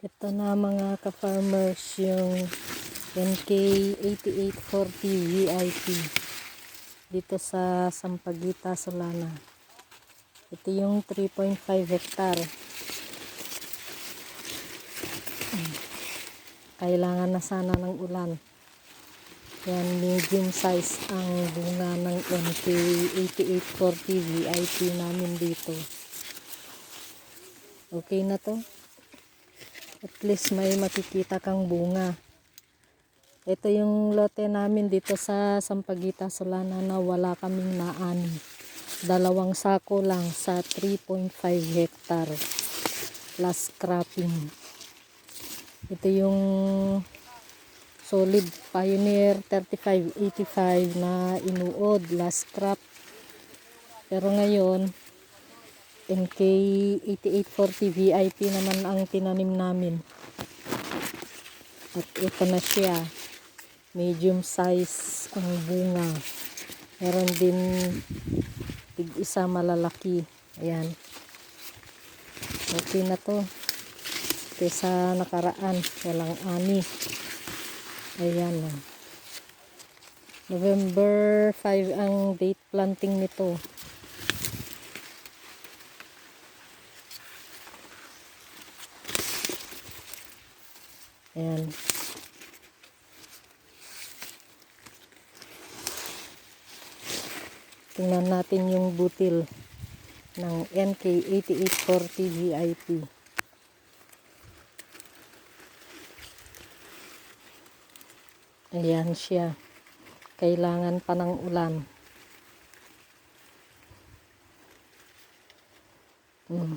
Ito na mga ka-farmers yung NK8840 VIP dito sa Sampaguita, Solana. Ito yung 3.5 hectare. Kailangan na sana ng ulan. Yan, medium size ang bunga ng NK8840 VIP namin dito. Okay na to. At least may makikita kang bunga. Ito yung lote namin dito sa Sampaguita, Solana na wala kaming naani. Dalawang sako lang sa 3.5 hectare. Last cropping. Ito yung solid Pioneer 3585 na inuod last crop. Pero ngayon, NK 8840 VIP naman ang tinanim namin. At ito na siya. Medium size ang bunga. Meron din tig isa malalaki. Ayan. Okay na to. Kesa nakaraan. Walang ani. Ayan. oh. November 5 ang date planting nito. Ayan. Tingnan natin yung butil ng NK8840 VIP. Ayan siya. Kailangan pa ng ulan. Hmm.